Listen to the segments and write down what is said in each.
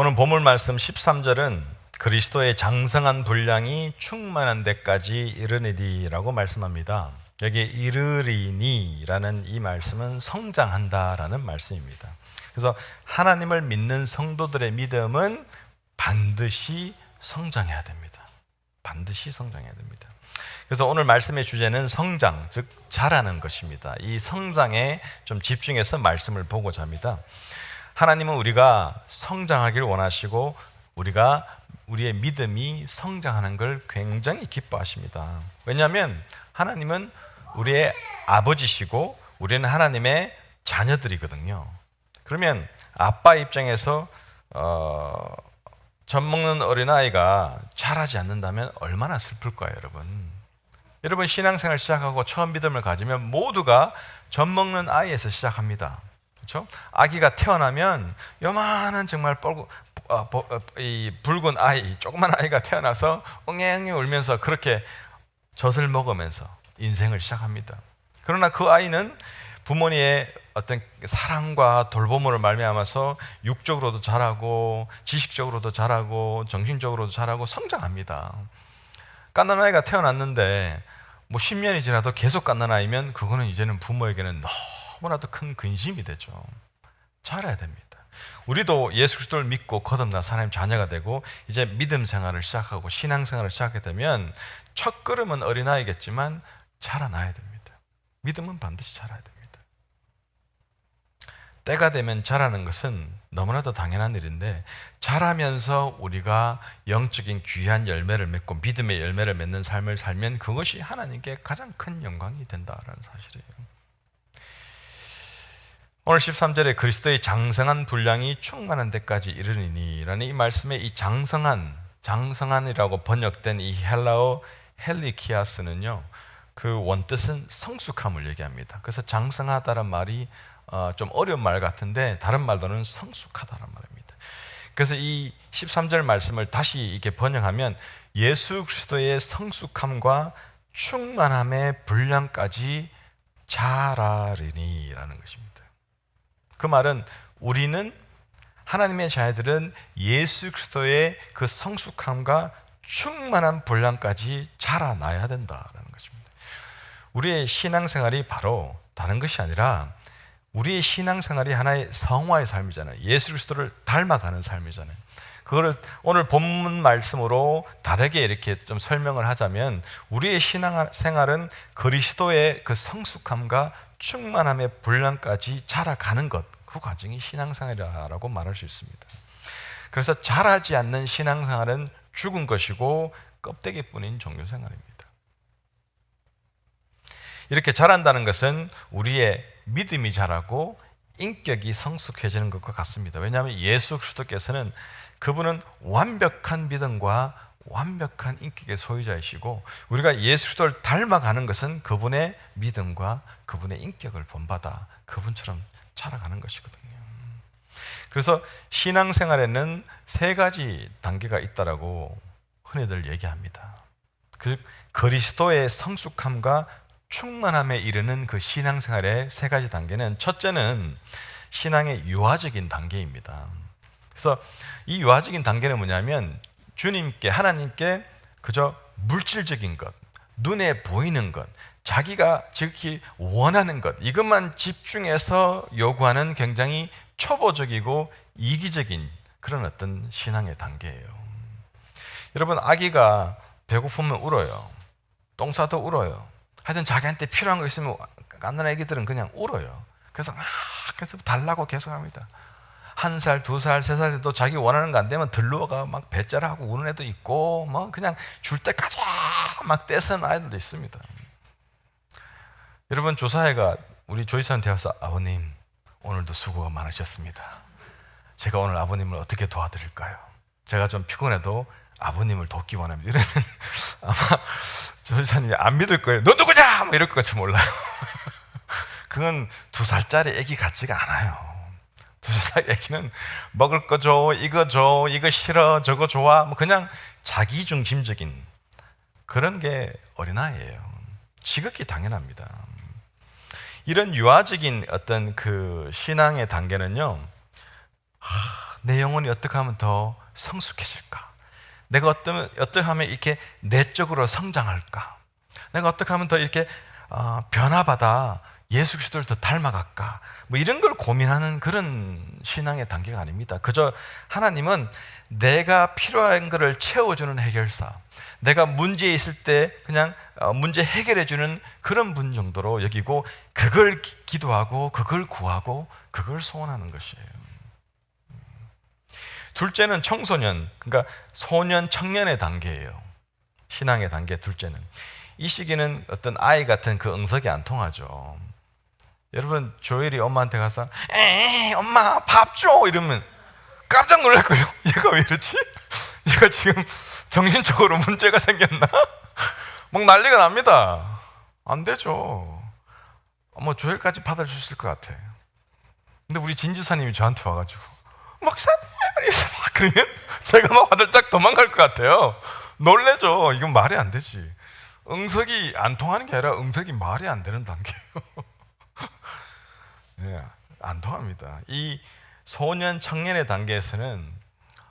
오늘 본문 말씀 13절은 그리스도의 장성한 분량이 충만한 데까지 이르니디라고 말씀합니다. 여기 이르리니라는 이 말씀은 성장한다라는 말씀입니다. 그래서 하나님을 믿는 성도들의 믿음은 반드시 성장해야 됩니다. 반드시 성장해야 됩니다. 그래서 오늘 말씀의 주제는 성장, 즉 자라는 것입니다. 이 성장에 좀 집중해서 말씀을 보고자 합니다. 하나님은 우리가 성장하길 원하시고 우리가 우리의 믿음이 성장하는 걸 굉장히 기뻐하십니다. 왜냐하면 하나님은 우리의 아버지시고 우리는 하나님의 자녀들이거든요. 그러면 아빠 입장에서 어, 젖 먹는 어린아이가 자라지 않는다면 얼마나 슬플까요, 여러분? 여러분 신앙생활 시작하고 처음 믿음을 가지면 모두가 젖 먹는 아이에서 시작합니다. 그렇죠? 아기가 태어나면 요만한 정말 뻘고 어, 보- 어, 이 붉은 아이, 조그만 아이가 태어나서 엉엉이 울면서 그렇게 젖을 먹으면서 인생을 시작합니다. 그러나 그 아이는 부모님의 어떤 사랑과 돌봄으로 말미암아서 육적으로도 자라고 지식적으로도 자라고 정신적으로도 자라고 성장합니다. 깐난 아이가 태어났는데 뭐 10년이 지나도 계속 깐난 아이면 그거는 이제는 부모에게는 너무 나도 큰 근심이 되죠. 자라야 됩니다. 우리도 예수 그리스도를 믿고 거듭나서 하나님 자녀가 되고 이제 믿음 생활을 시작하고 신앙 생활을 시작하게 되면 첫 걸음은 어린아이겠지만 자라나야 됩니다. 믿음은 반드시 자라야 됩니다. 때가 되면 자라는 것은 너무나도 당연한 일인데 자라면서 우리가 영적인 귀한 열매를 맺고 믿음의 열매를 맺는 삶을 살면 그것이 하나님께 가장 큰 영광이 된다라는 사실이에요. 오늘 13절에 그리스도의 장성한 분량이 충만한 데까지 이르니라는 이 말씀에 이 장성한 장성한이라고 번역된 이 헬라어 헬리키아스는요. 그 원뜻은 성숙함을 얘기합니다. 그래서 장성하다는 말이 어, 좀 어려운 말 같은데 다른 말로는 성숙하다는 말입니다. 그래서 이 13절 말씀을 다시 이렇게 번역하면 예수 그리스도의 성숙함과 충만함의 분량까지 자라리니라는 것입니다. 그 말은 우리는 하나님의 자녀들은 예수 그리스도의 그 성숙함과 충만한 분량까지 자라나야 된다라는 것입니다. 우리의 신앙생활이 바로 다른 것이 아니라 우리의 신앙생활이 하나의 성화의 삶이잖아요. 예수 그리스도를 닮아가는 삶이잖아요. 그거를 오늘 본문 말씀으로 다르게 이렇게 좀 설명을 하자면 우리의 신앙 생활은 그리스도의 그 성숙함과 충만함의 분량까지 자라가는 것, 그 과정이 신앙생활이라고 말할 수 있습니다. 그래서 자라지 않는 신앙생활은 죽은 것이고 껍데기뿐인 종교생활입니다. 이렇게 자란다는 것은 우리의 믿음이 자라고 인격이 성숙해지는 것과 같습니다. 왜냐하면 예수 그리스도께서는 그분은 완벽한 믿음과 완벽한 인격의 소유자이시고 우리가 예수 그리스도를 닮아가는 것은 그분의 믿음과 그분의 인격을 본받아 그분처럼 자라가는 것이거든요. 그래서 신앙생활에는 세 가지 단계가 있다라고 흔히들 얘기합니다. 그 그리스도의 성숙함과 충만함에 이르는 그 신앙생활의 세 가지 단계는 첫째는 신앙의 유아적인 단계입니다. 그래서 이 유아적인 단계는 뭐냐면 주님께 하나님께 그저 물질적인 것, 눈에 보이는 것, 자기가 지극히 원하는 것 이것만 집중해서 요구하는 굉장히 초보적이고 이기적인 그런 어떤 신앙의 단계예요. 여러분 아기가 배고프면 울어요. 똥 싸도 울어요. 하여튼 자기한테 필요한 거 있으면 깐난 애기들은 그냥 울어요. 그래서 막 계속 달라고 계속합니다. 한 살, 두 살, 세살 돼도 자기 원하는 거 안 되면 들러가 막 배짜라하고 우는 애도 있고 뭐 그냥 줄 때까지 막 떼쓰는 아이들도 있습니다. 여러분 조사회가 우리 조이사한테 와서 아버님 오늘도 수고가 많으셨습니다. 제가 오늘 아버님을 어떻게 도와드릴까요? 제가 좀 피곤해도 아버님을 돕기 원합니다. 이러면 아마 조이사님이 안 믿을 거예요. 너 누구냐? 뭐 이럴 것같 몰라요. 그건 두 살짜리 애기 같지가 않아요. 두살 애기는 먹을 거 줘, 이거 줘, 이거 싫어, 저거 좋아. 뭐 그냥 자기 중심적인 그런 게 어린아이예요. 지극히 당연합니다. 이런 유아적인 어떤 그 신앙의 단계는요, 하, 내 영혼이 어떻게 하면 더 성숙해질까? 내가 어떠면, 어떻게 하면 이렇게 내적으로 성장할까? 내가 어떻게 하면 더 이렇게 어, 변화받아 예수 그리스도를 더 닮아갈까? 뭐 이런 걸 고민하는 그런 신앙의 단계가 아닙니다. 그저 하나님은 내가 필요한 것을 채워주는 해결사, 내가 문제에 있을 때 그냥 어, 문제 해결해주는 그런 분 정도로 여기고 그걸 기- 기도하고 그걸 구하고 그걸 소원하는 것이에요. 둘째는 청소년, 그러니까 소년 청년의 단계예요. 신앙의 단계 둘째는 이 시기는 어떤 아이 같은 그 응석이 안 통하죠. 여러분 조엘이 엄마한테 가서 에 엄마 밥 줘 이러면 깜짝 놀랄걸요. 얘가 왜 이러지? 얘가 지금 정신적으로 문제가 생겼나? 막 난리가 납니다. 안 되죠. 뭐 조엘까지 있을 것 같아. 근데 우리 진지사님이 저한테 와가지고 목사님 막 그러면 제가 막 화들짝 도망갈 것 같아요. 놀래죠. 이건 말이 안 되지. 응석이 안 통하는 게 아니라 응석이 말이 안 되는 단계예요. 네, 안 통합니다. 이 소년 청년의 단계에서는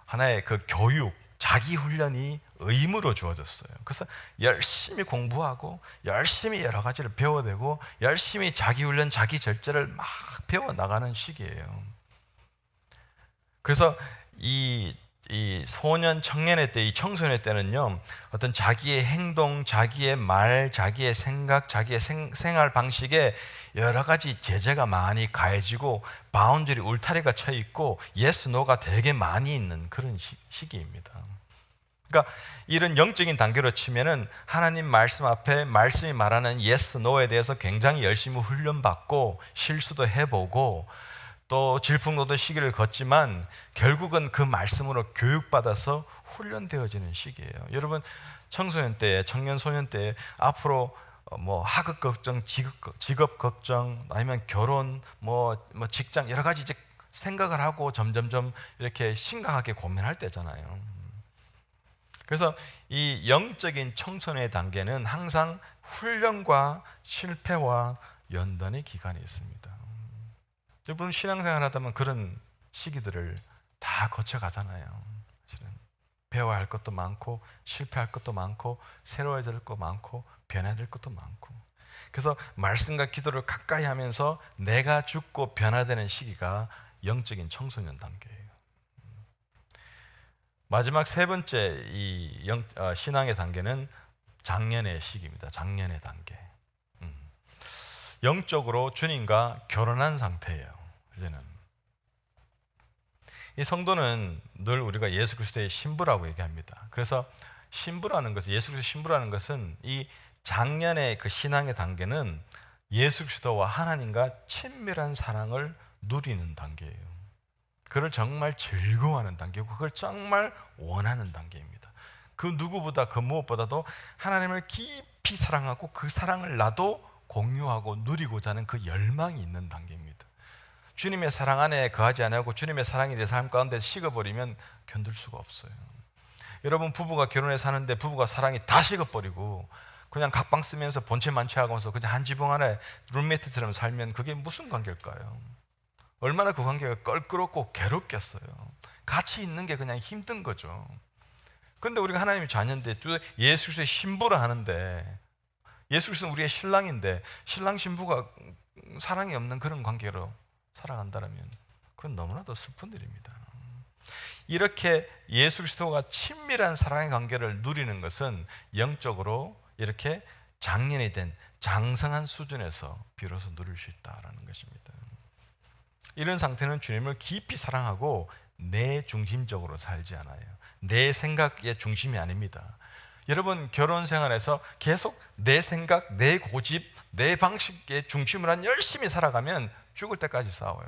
하나의 그 교육, 자기 훈련이 의무로 주어졌어요. 그래서 열심히 공부하고 열심히 여러 가지를 배워내고 열심히 자기 훈련, 자기 절제를 막 배워 나가는 시기예요. 그래서 이, 이 소년 청년의 때, 이 청소년의 때는요, 어떤 자기의 행동, 자기의 말, 자기의 생각, 자기의 생, 생활 방식에 여러 가지 제재가 많이 가해지고 바운드리 울타리가 쳐 있고 예스 노가 되게 많이 있는 그런 시, 시기입니다. 그러니까 이런 영적인 단계로 치면은 하나님 말씀 앞에 말씀이 말하는 예스 노에 대해서 굉장히 열심히 훈련받고 실수도 해보고 또 질풍노도 시기를 걷지만 결국은 그 말씀으로 교육받아서 훈련되어지는 시기예요. 여러분 청소년 때, 청년 소년 때 앞으로 어, 뭐 학업 걱정, 직업, 직업 걱정, 아니면 결혼, 뭐, 뭐 직장 여러 가지 이제 생각을 하고 점점점 이렇게 심각하게 고민할 때잖아요. 그래서 이 영적인 청소년의 단계는 항상 훈련과 실패와 연단의 기간이 있습니다. 여러분 신앙생활 하다 보면 그런 시기들을 다 거쳐가잖아요. 사실은 배워야 할 것도 많고 실패할 것도 많고 새로워야 될 것도 많고 변해야 될 것도 많고 그래서 말씀과 기도를 가까이 하면서 내가 죽고 변화되는 시기가 영적인 청소년 단계예요. 마지막 세 번째 이 영, 어, 신앙의 단계는 장년의 시기입니다. 장년의 단계. 음. 영적으로 주님과 결혼한 상태예요. 이제는 이 성도는 늘 우리가 예수 그리스도의 신부라고 얘기합니다. 그래서 신부라는 것은 예수 그리스도 신부라는 것은 이 장년의 그 신앙의 단계는 예수 그리스도와 하나님과 친밀한 사랑을 누리는 단계예요. 그걸 정말 즐거워하는 단계고 그걸 정말 원하는 단계입니다. 그 누구보다 그 무엇보다도 하나님을 깊이 사랑하고 그 사랑을 나도 공유하고 누리고자 하는 그 열망이 있는 단계입니다. 주님의 사랑 안에 거하지 않고 주님의 사랑이 내 삶 가운데 식어버리면 견딜 수가 없어요. 여러분 부부가 결혼해 사는데 부부가 사랑이 다 식어버리고 그냥 각방 쓰면서 본체 만취하고서 그냥 한 지붕 안에 룸메이트처럼 살면 그게 무슨 관계일까요? 얼마나 그 관계가 껄끄럽고 괴롭겠어요. 같이 있는 게 그냥 힘든 거죠. 근데 우리가 하나님의 자녀인데 또 예수 그리스도의 신부를 하는데 예수 그리스도는 우리의 신랑인데 신랑 신부가 사랑이 없는 그런 관계로 살아간다면 그건 너무나도 슬픈 일입니다. 이렇게 예수 그리스도가 친밀한 사랑의 관계를 누리는 것은 영적으로 이렇게 장년이 된 장성한 수준에서 비로소 누릴 수 있다라는 것입니다. 이런 상태는 주님을 깊이 사랑하고 내 중심적으로 살지 않아요. 내 생각의 중심이 아닙니다. 여러분 결혼 생활에서 계속 내 생각, 내 고집, 내 방식의 중심을 한 열심히 살아가면 죽을 때까지 싸워요.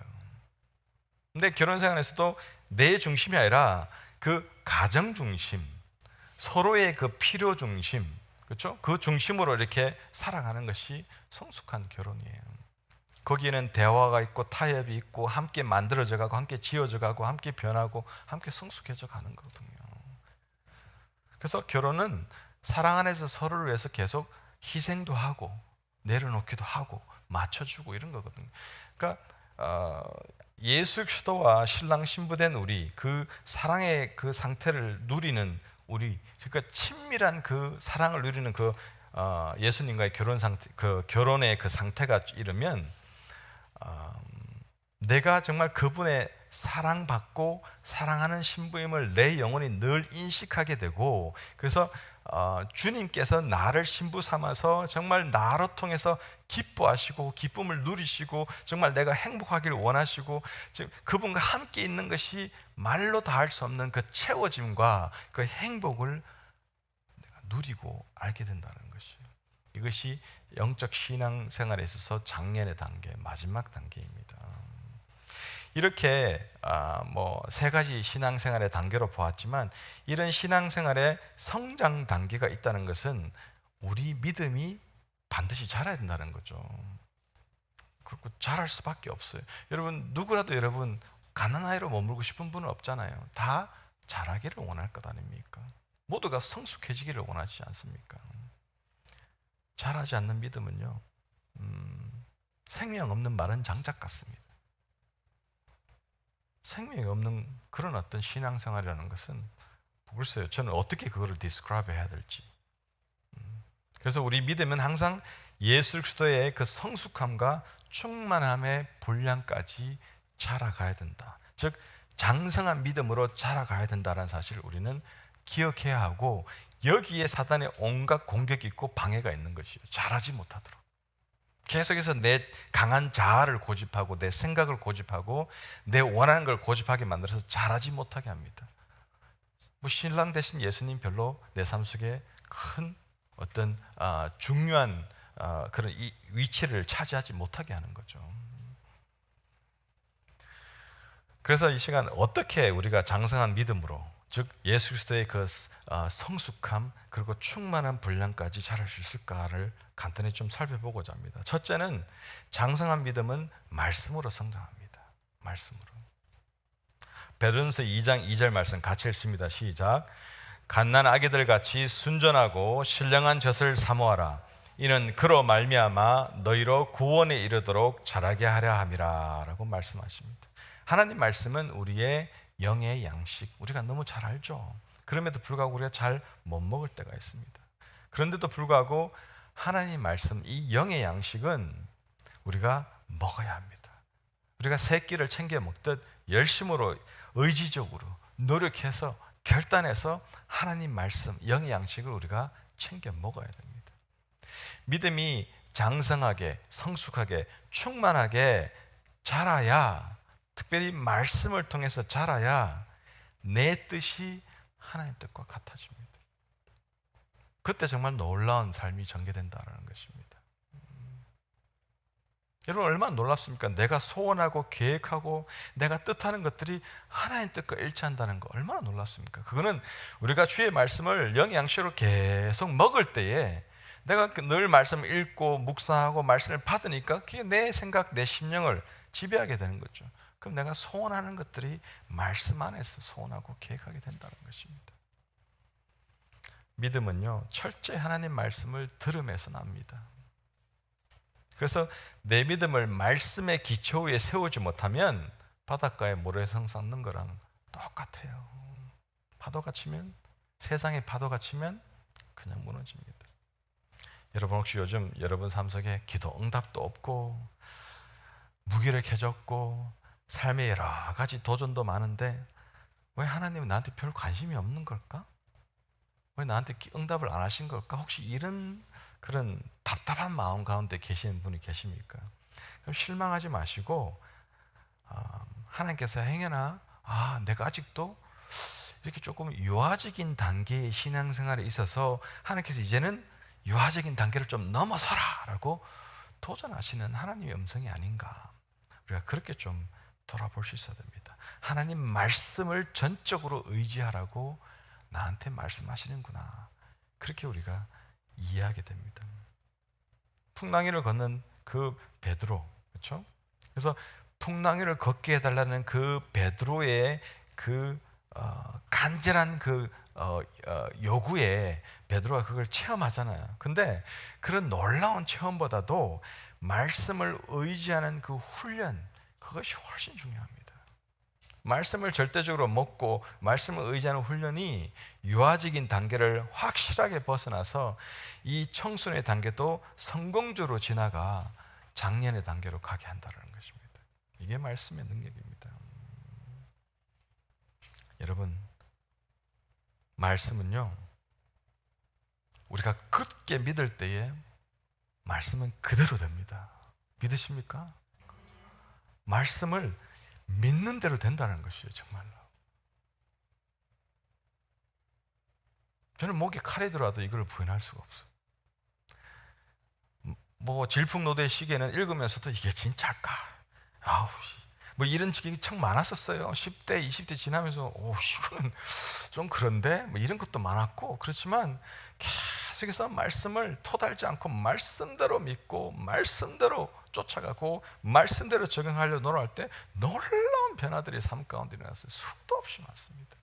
근데 결혼 생활에서도 내 중심이 아니라 그 가정 중심, 서로의 그 필요 중심, 그렇죠? 그 중심으로 이렇게 살아가는 것이 성숙한 결혼이에요. 거기에는 대화가 있고 타협이 있고 함께 만들어져 가고 함께 지어져 가고 함께 변하고 함께 성숙해져 가는 거거든요. 그래서 결혼은 사랑 안에서 서로를 위해서 계속 희생도 하고 내려놓기도 하고 맞춰주고 이런 거거든요. 그러니까 어, 예수 그리스도와 신랑 신부된 우리 그 사랑의 그 상태를 누리는 우리 그러니까 친밀한 그 사랑을 누리는 그 어, 예수님과의 결혼 상태 그 결혼의 그 상태가 이르면 어, 내가 정말 그분의 사랑받고 사랑하는 신부임을 내 영혼이 늘 인식하게 되고 그래서 어, 주님께서 나를 신부 삼아서 정말 나로 통해서 기뻐하시고 기쁨을 누리시고 정말 내가 행복하기를 원하시고 즉 그분과 함께 있는 것이 말로 다 할 수 없는 그 채워짐과 그 행복을 누리고 알게 된다는 것이에요. 이것이 영적 신앙 생활에 있어서 장년의 단계, 마지막 단계입니다. 이렇게 아, 뭐세 가지 신앙생활의 단계로 보았지만 이런 신앙생활의 성장 단계가 있다는 것은 우리 믿음이 반드시 자라야 된다는 거죠. 그리고 자랄 수밖에 없어요. 여러분 누구라도 여러분 가난아이로 머물고 싶은 분은 없잖아요. 다 자라기를 원할 것 아닙니까? 모두가 성숙해지기를 원하지 않습니까? 자라지 않는 믿음은요, 음, 생명 없는 마른 장작 같습니다. 생명이 없는 그런 어떤 신앙생활이라는 것은 글쎄요, 저는 어떻게 그거를 디스크라이브 해야 될지. 음, 그래서 우리 믿음은 항상 예수 그리스도의 그 성숙함과 충만함의 분량까지 자라가야 된다. 즉 장성한 믿음으로 자라가야 된다는 사실을 우리는 기억해야 하고 여기에 사단의 온갖 공격이 있고 방해가 있는 것이요. 잘하지 못하도록. 계속해서 내 강한 자아를 고집하고 내 생각을 고집하고 내 원하는 걸 고집하게 만들어서 잘하지 못하게 합니다. 뭐 신랑 대신 예수님 별로 내 삶 속에 큰 어떤 아, 중요한 아, 그런 위치를 차지하지 못하게 하는 거죠. 그래서 이 시간 어떻게 우리가 장성한 믿음으로 즉 예수 그리스도의 그 어, 성숙함 그리고 충만한 분량까지 자랄 수 있을까를 간단히 좀 살펴보고자 합니다. 첫째는 장성한 믿음은 말씀으로 성장합니다. 말씀으로. 베드로서 2장 2절 말씀 같이 읽습니다. 시작. 갓난 아기들 같이 순전하고 신령한 젖을 사모하라. 이는 그로 말미암아 너희로 구원에 이르도록 자라게 하려 함이라라고 말씀하십니다. 하나님 말씀은 우리의 영의 양식 우리가 너무 잘 알죠. 그럼에도 불구하고 우리가 잘 못 먹을 때가 있습니다. 그런데도 불구하고 하나님 말씀 이 영의 양식은 우리가 먹어야 합니다. 우리가 새 끼를 챙겨 먹듯 열심으로 의지적으로 노력해서 결단해서 하나님 말씀 영의 양식을 우리가 챙겨 먹어야 됩니다. 믿음이 장성하게 성숙하게 충만하게 자라야 특별히 말씀을 통해서 자라야 내 뜻이 하나님 뜻과 같아집니다. 그때 정말 놀라운 삶이 전개된다는 것입니다. 음. 여러분 얼마나 놀랍습니까? 내가 소원하고 계획하고 내가 뜻하는 것들이 하나님 뜻과 일치한다는 거 얼마나 놀랍습니까? 그거는 우리가 주의 말씀을 영양식으로 계속 먹을 때에 내가 늘 말씀을 읽고 묵상하고 말씀을 받으니까 그게 내 생각, 내 심령을 지배하게 되는 거죠. 그럼 내가 소원하는 것들이 말씀 안에서 소원하고 계획하게 된다는 것입니다. 믿음은요, 철저히 하나님 말씀을 들음에서 납니다. 그래서 내 믿음을 말씀의 기초 위에 세우지 못하면 바닷가에 모래성 쌓는 거랑 똑같아요. 파도가 치면, 세상에 파도가 치면 그냥 무너집니다. 여러분 혹시 요즘 여러분 삶 속에 기도 응답도 없고, 무기력해졌고, 삶의 여러 가지 도전도 많은데 왜 하나님은 나한테 별 관심이 없는 걸까? 왜 나한테 응답을 안 하신 걸까? 혹시 이런 그런 답답한 마음 가운데 계시는 분이 계십니까? 그럼 실망하지 마시고 어, 하나님께서 행여나 아 내가 아직도 이렇게 조금 유아적인 단계의 신앙생활에 있어서 하나님께서 이제는 유아적인 단계를 좀 넘어서라라고 도전하시는 하나님의 음성이 아닌가 우리가 그렇게 좀 돌아볼 수 있어야 됩니다. 하나님 말씀을 전적으로 의지하라고 나한테 말씀하시는구나. 그렇게 우리가 이해하게 됩니다. 풍랑이를 걷는 그 베드로, 그렇죠? 그래서 풍랑이를 걷게 해달라는 그 베드로의 그 어, 간절한 그 어, 어, 요구에 베드로가 그걸 체험하잖아요. 근데 그런 놀라운 체험보다도 말씀을 의지하는 그 훈련, 그것이 훨씬 중요합니다. 말씀을 절대적으로 먹고 말씀을 의지하는 훈련이 유아적인 단계를 확실하게 벗어나서 이 청순의 단계도 성공적으로 지나가 장년의 단계로 가게 한다는 것입니다. 이게 말씀의 능력입니다. 여러분, 말씀은요, 우리가 굳게 믿을 때에 말씀은 그대로 됩니다. 믿으십니까? 말씀을 믿는 대로 된다는 것이에요, 정말로. 저는 목에 칼이 들어와도 이걸 부인할 수가 없어. 뭐 질풍노도의 시기에는 읽으면서도 이게 진짜일까? 아우, 뭐 이런 적이 참 많았었어요. 10대, 20대 지나면서 오, 이거는 좀 그런데 뭐 이런 것도 많았고 그렇지만 계속해서 말씀을 토달지 않고 말씀대로 믿고 말씀대로 쫓아가고 말씀대로 적용하려 노력할 때 놀라운 변화들이 삶 가운데 일어났어요. 수도 없이 많습니다.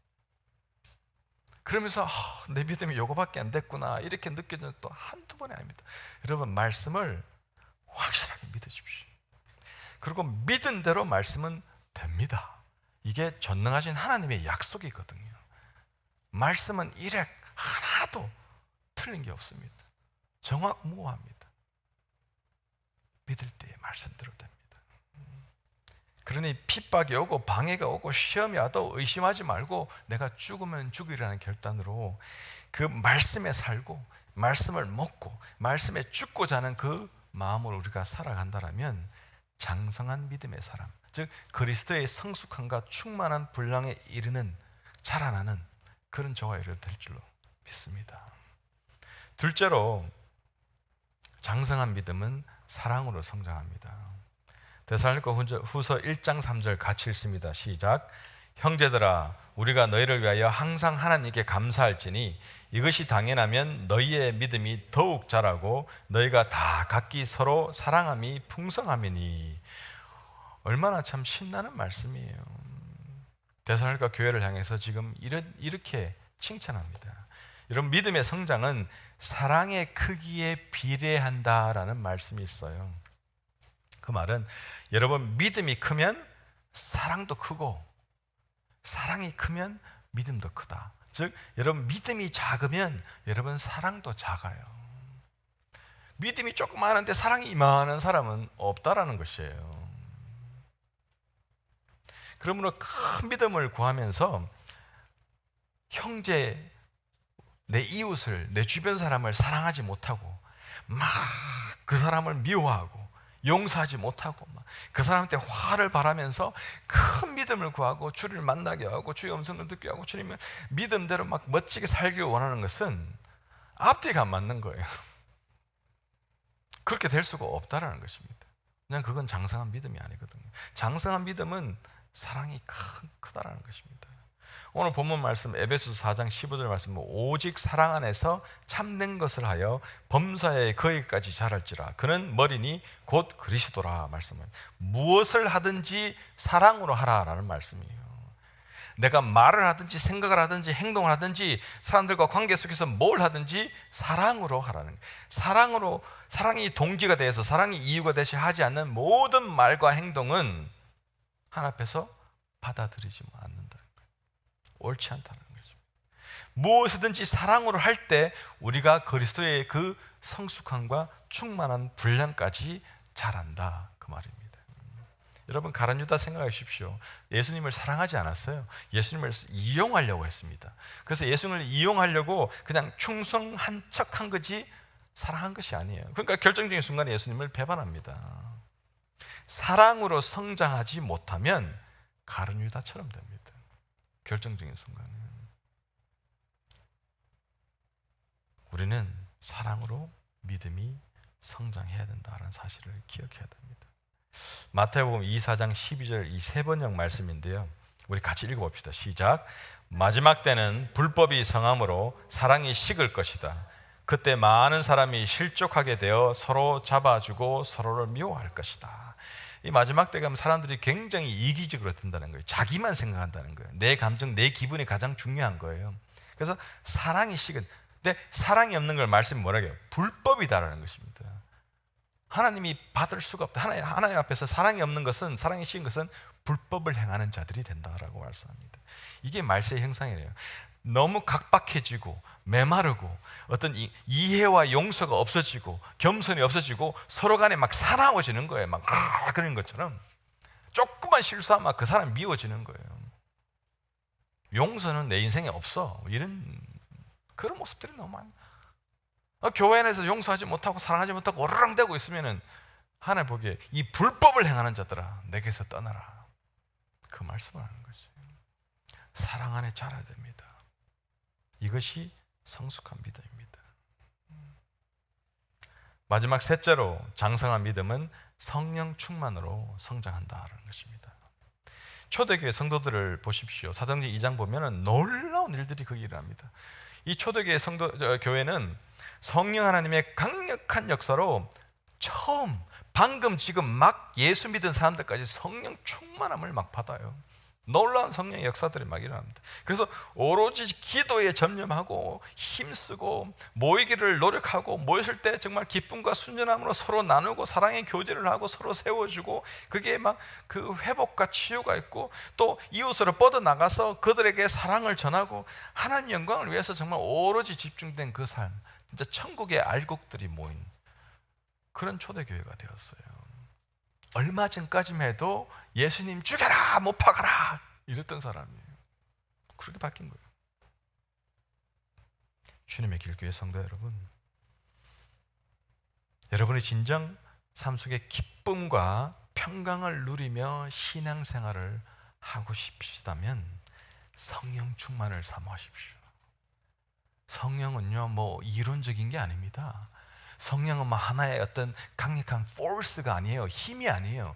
그러면서 아, 내 믿음이 요거밖에 안 됐구나 이렇게 느껴지는 또 한두 번이 아닙니다. 여러분 말씀을 확실하게 믿으십시오. 그리고 믿은 대로 말씀은 됩니다. 이게 전능하신 하나님의 약속이거든요. 말씀은 일액 하나도 틀린 게 없습니다. 정확무합니다. 믿을 때에 말씀대로 됩니다. 그러니 핍박이 오고 방해가 오고 시험이 와도 의심하지 말고 내가 죽으면 죽으리라는 결단으로 그 말씀에 살고 말씀을 먹고 말씀에 죽고자 하는 그 마음으로 우리가 살아간다라면 장성한 믿음의 사람, 즉 그리스도의 성숙함과 충만한 분량에 이르는 자라나는 그런 저와 여러분 될 줄로 믿습니다. 둘째로 장성한 믿음은 사랑으로 성장합니다. 데살로니가 후서 1장 3절 같이 읽습니다. 시작. 형제들아 우리가 너희를 위하여 항상 하나님께 감사할지니 이것이 당연하면 너희의 믿음이 더욱 자라고 너희가 다 각기 서로 사랑함이 풍성함이니 얼마나 참 신나는 말씀이에요. 데살로니가 교회를 향해서 지금 이렇게 칭찬합니다. 여러분 믿음의 성장은 사랑의 크기에 비례한다라는 말씀이 있어요. 그 말은 여러분 믿음이 크면 사랑도 크고 사랑이 크면 믿음도 크다. 즉 여러분 믿음이 작으면 여러분 사랑도 작아요. 믿음이 많은데 사랑이 이만한 사람은 없다라는 것이에요. 그러므로 큰 믿음을 구하면서 형제 내 이웃을 내 주변 사람을 사랑하지 못하고 막 그 사람을 미워하고 용서하지 못하고 그 사람한테 화를 바라면서 큰 믿음을 구하고 주를 만나게 하고 주의 음성을 듣게 하고 주님의 믿음대로 막 멋지게 살길 원하는 것은 앞뒤가 안 맞는 거예요. 그렇게 될 수가 없다라는 것입니다. 그냥 그건 장성한 믿음이 아니거든요. 장성한 믿음은 사랑이 큰 크다라는 것입니다. 오늘 본문 말씀 에베소서 4장 15절 말씀 오직 사랑 안에서 참된 것을 하여 범사에 거기까지 자랄지라 그는 머리니 곧 그리스도라 말씀은 무엇을 하든지 사랑으로 하라라는 말씀이에요. 내가 말을 하든지 생각을 하든지 행동을 하든지 사람들과 관계 속에서 뭘 하든지 사랑으로 하라는 거예요. 사랑으로 사랑이 동기가 돼서 사랑이 이유가 되시 하지 않는 모든 말과 행동은 하나 앞에서 받아들이지 않는다. 옳지 않다는 거죠. 무엇이든지 사랑으로 할 때 우리가 그리스도의 그 성숙함과 충만한 분량까지 자란다 그 말입니다. 여러분 가론 유다 생각하십시오. 예수님을 사랑하지 않았어요. 예수님을 이용하려고 했습니다. 그래서 예수님을 이용하려고 그냥 충성한 척한 거지 사랑한 것이 아니에요. 그러니까 결정적인 순간에 예수님을 배반합니다. 사랑으로 성장하지 못하면 가론 유다처럼 됩니다. 결정적인 순간에 우리는 사랑으로 믿음이 성장해야 된다는 사실을 기억해야 됩니다. 마태복음 24장 12절 이 세 번역 말씀인데요. 우리 같이 읽어봅시다. 시작. 마지막 때는 불법이 성함으로 사랑이 식을 것이다. 그때 많은 사람이 실족하게 되어 서로 잡아주고 서로를 미워할 것이다. 이 마지막 때 가면 사람들이 굉장히 이기적으로 든다는 거예요. 자기만 생각한다는 거예요. 내 감정, 내 기분이 가장 중요한 거예요. 그래서 사랑이 식은. 근데 사랑이 없는 걸 말씀이 뭐라고 해요? 불법이다라는 것입니다. 하나님이 받을 수가 없다. 하나님, 하나님 앞에서 사랑이 없는 것은 사랑이 식은 것은 불법을 행하는 자들이 된다라고 말씀합니다. 이게 말세의 형상이래요. 너무 각박해지고 메마르고 어떤 이, 이해와 용서가 없어지고 겸손이 없어지고 서로 간에 막 사나워지는 거예요. 막 아, 그런 것처럼 조금만 실수하면 그 사람 미워지는 거예요. 용서는 내 인생에 없어. 이런 그런 모습들이 너무 많아. 어, 교회 안에서 용서하지 못하고 사랑하지 못하고 오르렁대고 있으면은 하나님 보기에 이 불법을 행하는 자들아 내게서 떠나라. 그 말씀을 하는 거지. 사랑 안에 자라야 됩니다. 이것이 성숙한 믿음입니다. 마지막 셋째로 장성한 믿음은 성령 충만으로 성장한다라는 것입니다. 초대교회 성도들을 보십시오. 사도행전 2장 보면은 놀라운 일들이 거기 일어납니다. 이 초대교회 성도 저, 교회는 성령 하나님의 강력한 역사로 처음 방금 지금 막 예수 믿은 사람들까지 성령 충만함을 막 받아요. 놀라운 성령의 역사들이 막 일어납니다. 그래서 오로지 기도에 전념하고 힘쓰고 모이기를 노력하고 모였을 때 정말 기쁨과 순전함으로 서로 나누고 사랑의 교제를 하고 서로 세워주고 그게 막 그 회복과 치유가 있고 또 이웃으로 뻗어 나가서 그들에게 사랑을 전하고 하나님 영광을 위해서 정말 오로지 집중된 그 삶, 진짜 천국의 알곡들이 모인 그런 초대교회가 되었어요. 얼마 전까지만 해도 예수님 죽여라 못 박아라 이랬던 사람이에요. 그렇게 바뀐 거예요. 주님의 길교회 성도 여러분, 여러분의 진정 삶 속에 기쁨과 평강을 누리며 신앙생활을 하고 싶으시다면 성령 충만을 사모하십시오. 성령은요, 뭐 이론적인 게 아닙니다. 성령은 뭐 하나의 어떤 강력한 force가 아니에요. 힘이 아니에요.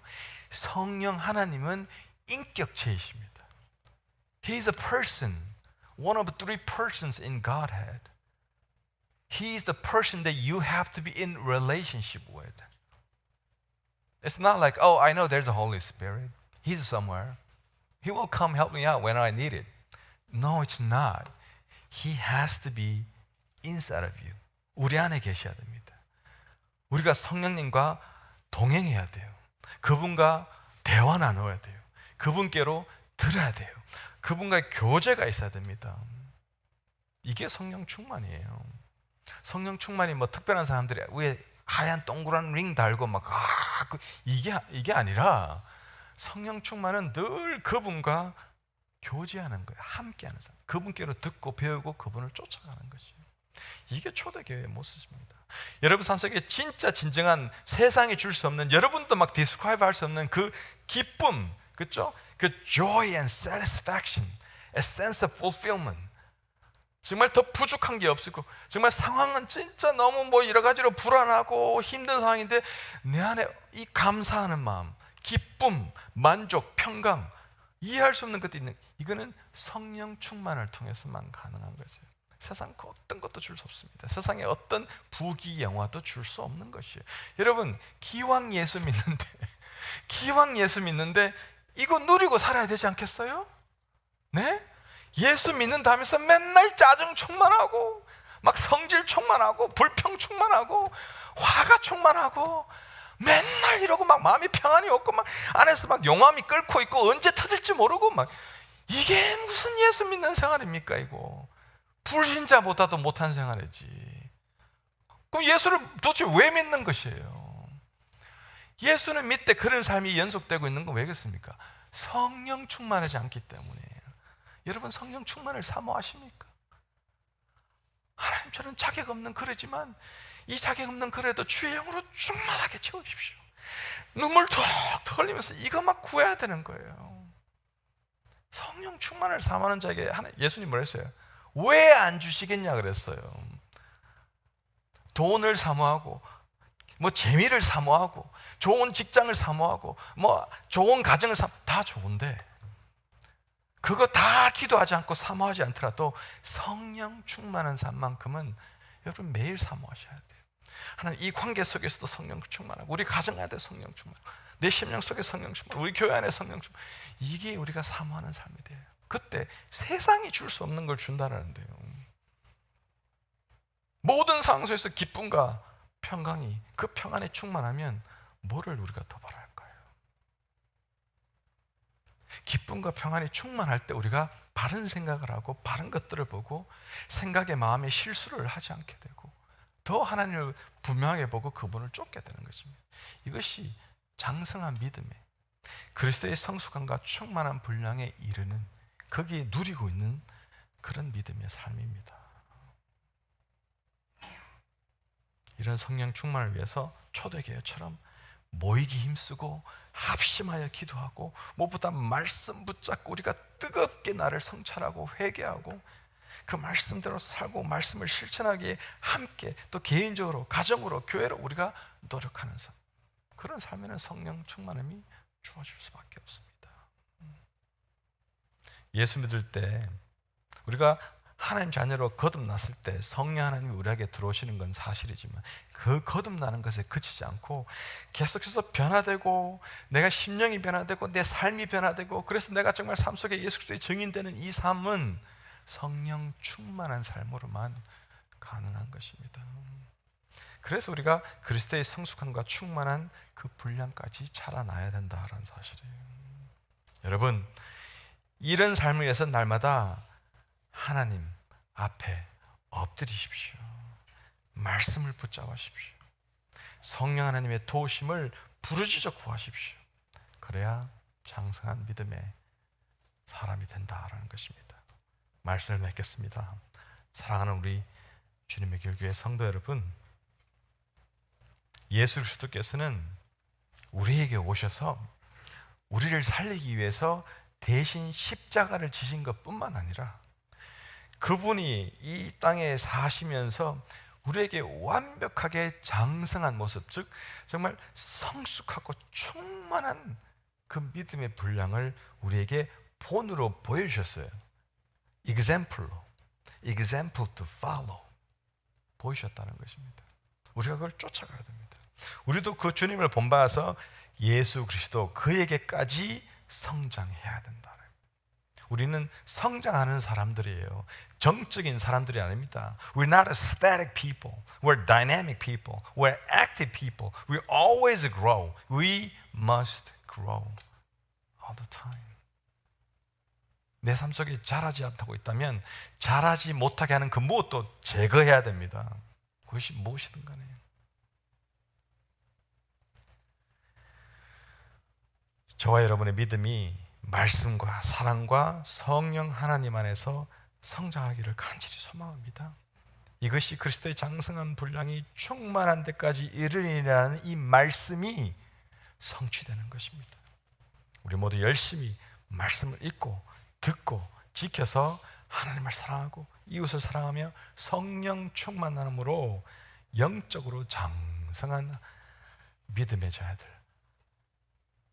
성령 하나님은 인격체이십니다. He is a person, one of three persons in Godhead. He is the person that you have to be in relationship with. It's not like, oh, I know there's a Holy Spirit. He's somewhere. He will come help me out when I need it. No, it's not. He has to be inside of you. 우리 안에 계셔야 됩니다. 우리가 성령님과 동행해야 돼요. 그분과 대화 나눠야 돼요. 그분께로 들어야 돼요. 그분과의 교제가 있어야 됩니다. 이게 성령 충만이에요. 성령 충만이 뭐 특별한 사람들이 위에 하얀 동그란 링 달고 막 아, 그 이게 이게 아니라 성령 충만은 늘 그분과 교제하는 거예요. 함께하는 사람. 그분께로 듣고 배우고 그분을 쫓아가는 것이에요. 이게 초대교회의 모습입니다. 여러분 삶 속에 진짜 진정한 세상이 줄 수 없는 여러분도 막 디스크라이브 할 수 없는 그 기쁨, 그렇죠? 그 joy and satisfaction, a sense of fulfillment. 정말 더 부족한 게 없고 정말 상황은 진짜 너무 뭐 여러 가지로 불안하고 힘든 상황인데 내 안에 이 감사하는 마음, 기쁨, 만족, 평강 이해할 수 없는 것도 있는 이거는 성령 충만을 통해서만 가능한 거죠. 세상 그 어떤 것도 줄 수 없습니다. 세상에 어떤 부귀 영화도 줄 수 없는 것이에요. 여러분 기왕 예수 믿는데 기왕 예수 믿는데 이거 누리고 살아야 되지 않겠어요? 네? 예수 믿는다면서 맨날 짜증 충만하고 막 성질 충만하고 불평 충만하고 화가 충만하고 맨날 이러고 막 마음이 평안이 없고 막 안에서 막 용암이 끓고 있고 언제 터질지 모르고 막 이게 무슨 예수 믿는 생활입니까 이거 불신자보다도 못한 생활이지 그럼 예수를 도대체 왜 믿는 것이에요 예수는 믿되 그런 삶이 연속되고 있는 건 왜겠습니까? 성령 충만하지 않기 때문이에요 여러분 성령 충만을 사모하십니까? 하나님처럼 자격 없는 그러지만 이 자격 없는 그래도 주의 영으로 충만하게 채우십시오. 눈물 툭툭 흘리면서 막 구해야 되는 거예요. 성령 충만을 사모하는 자에게 하나, 예수님 뭐라 했어요? 왜 안 주시겠냐 그랬어요. 돈을 사모하고 뭐 재미를 사모하고 좋은 직장을 사모하고 뭐 좋은 가정을 사모 다 좋은데 그거 다 기도하지 않고 사모하지 않더라도 성령 충만한 삶만큼은 여러분 매일 사모하셔야 돼요. 하나님 이 관계 속에서도 성령 충만하고 우리 가정 안에 성령 충만하고 내 심령 속에 성령 충만 우리 교회 안에 성령 충만 이게 우리가 사모하는 삶이 돼요. 그때 세상이 줄 수 없는 걸 준다라는데요. 모든 상황 속에서 기쁨과 평강이 그 평안에 충만하면 뭐를 우리가 더 바랄까요? 기쁨과 평안이 충만할 때 우리가 바른 생각을 하고 바른 것들을 보고 생각의 마음에 실수를 하지 않게 되고 더 하나님을 분명하게 보고 그분을 쫓게 되는 것입니다. 이것이 장성한 믿음에 그리스도의 성숙함과 충만한 분량에 이르는 거기에 누리고 있는 그런 믿음의 삶입니다. 이런 성령 충만을 위해서 초대교회처럼 모이기 힘쓰고 합심하여 기도하고 무엇보다 말씀 붙잡고 우리가 뜨겁게 나를 성찰하고 회개하고 그 말씀대로 살고 말씀을 실천하기에 함께 또 개인적으로 가정으로 교회로 우리가 노력하는 삶 그런 삶에는 성령 충만함이 주어질 수밖에 없습니다. 예수 믿을 때 우리가 하나님 자녀로 거듭났을 때 성령 하나님이 우리에게 들어오시는 건 사실이지만 그 거듭나는 것에 그치지 않고 계속해서 변화되고 내가 심령이 변화되고 내 삶이 변화되고 그래서 내가 정말 삶 속에 예수 그리스도의 증인되는 이 삶은 성령 충만한 삶으로만 가능한 것입니다. 그래서 우리가 그리스도의 성숙함과 충만한 그 분량까지 자라나야 된다라는 사실이에요. 여러분 이런 삶을 위해서 날마다 하나님 앞에 엎드리십시오. 말씀을 붙잡으십시오. 성령 하나님의 도우심을 부르짖어 구하십시오. 그래야 장성한 믿음의 사람이 된다라는 것입니다. 말씀을 맺겠습니다. 사랑하는 우리 주님의 교회 성도 여러분, 예수 그리스도께서는 우리에게 오셔서 우리를 살리기 위해서 대신 십자가를 지신 것뿐만 아니라 그분이 이 땅에 사시면서 우리에게 완벽하게 장성한 모습, 즉 정말 성숙하고 충만한 그 믿음의 분량을 우리에게 본으로 보여주셨어요. example로, example to follow 보이셨다는 것입니다. 우리가 그걸 쫓아가야 됩니다. 우리도 그 주님을 본받아서 예수 그리스도 그에게까지 성장해야 된다. 우리는 성장하는 사람들이에요. 정적인 사람들이 아닙니다. We're not static people. We're dynamic people. We're active people. We always grow. We must grow all the time. 내 삶 속에 자라지 않다고 있다면 자라지 못하게 하는 그 무엇도 제거해야 됩니다. 그것이 무엇이든 간에. 저와 여러분의 믿음이 말씀과 사랑과 성령 하나님 안에서 성장하기를 간절히 소망합니다. 이것이 그리스도의 장성한 분량이 충만한 데까지 이르리라는 이 말씀이 성취되는 것입니다. 우리 모두 열심히 말씀을 읽고 듣고 지켜서 하나님을 사랑하고 이웃을 사랑하며 성령 충만함으로 영적으로 장성한 믿음의 자들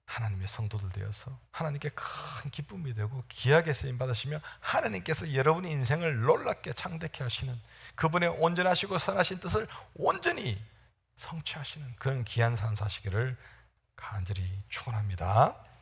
하나님의 성도들 되어서 하나님께 큰 기쁨이 되고 귀하게 쓰임 받으시며 하나님께서 여러분의 인생을 놀랍게 창대케 하시는 그분의 온전하시고 선하신 뜻을 온전히 성취하시는 그런 귀한 삶 사시기를 간절히 축원합니다.